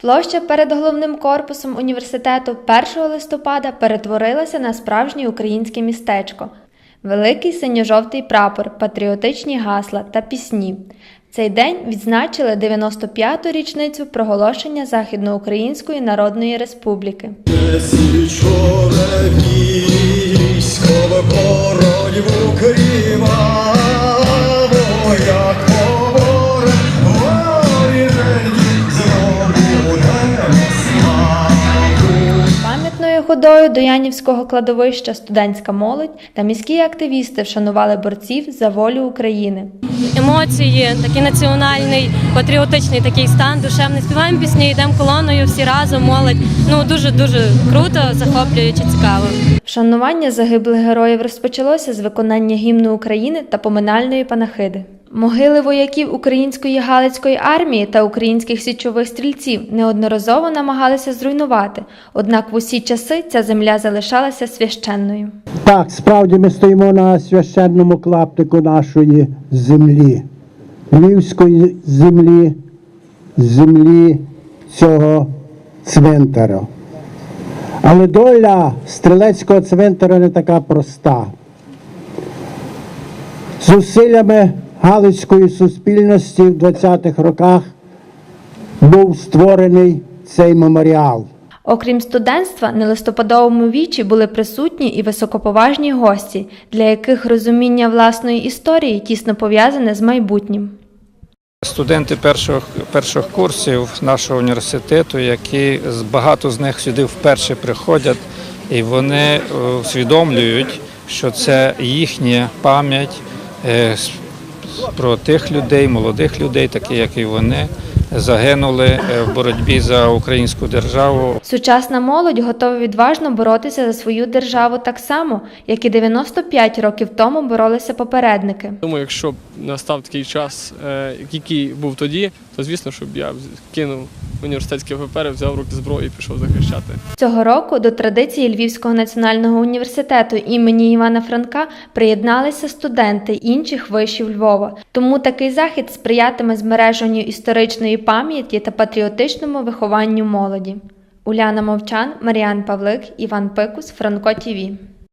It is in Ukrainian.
Площа перед головним корпусом університету 1 листопада перетворилася на справжнє українське містечко. Великий синьо-жовтий прапор, патріотичні гасла та пісні. Цей день відзначили 95-ту річницю проголошення Західноукраїнської Народної Республіки. Ходою до Янівського кладовища студентська молодь та міські активісти вшанували борців за волю України. емоції, такий національний, патріотичний такий стан, душевний. Співаємо пісні, йдемо колоною всі разом, молодь. Ну дуже дуже круто, захоплююче, цікаво. Вшанування загиблих героїв розпочалося з виконання гімну України та поминальної панахиди. Могили вояків української Галицької армії та українських січових стрільців неодноразово намагалися зруйнувати, однак в усі часи ця земля залишалася священною. Так, справді ми стоїмо на священному клаптику нашої землі, львівської землі, землі цього цвинтаря. Але доля стрілецького цвинтаря не така проста. Зусиллями Галицької суспільності в 20-х роках був створений цей меморіал. Окрім студентства, на листопадовому вічі були присутні і високоповажні гості, для яких розуміння власної історії тісно пов'язане з майбутнім. Студенти перших, перших курсів нашого університету, які з- багато з них сюди вперше приходять, і вони е, усвідомлюють, що це їхня пам'ять е, про тих людей, молодих людей, такі як і вони, загинули е, в боротьбі за українську державу. Сучасна молодь готова відважно боротися за свою державу так само, як і 95 років тому боролися попередники. Думаю, якщо б настав такий час, е, який був тоді, то звісно, щоб я кинув університетські папери, взяв руки зброю і пішов захищати. Цього року до традиції Львівського національного університету імені Івана Франка приєдналися студенти інших вишів Львова. Тому такий захід сприятиме збереженню історичної пам'яті та патріотичному вихованню молоді. Уляна Мовчан, Маріан Павлик, Іван Пикус, Франко ТІВІ.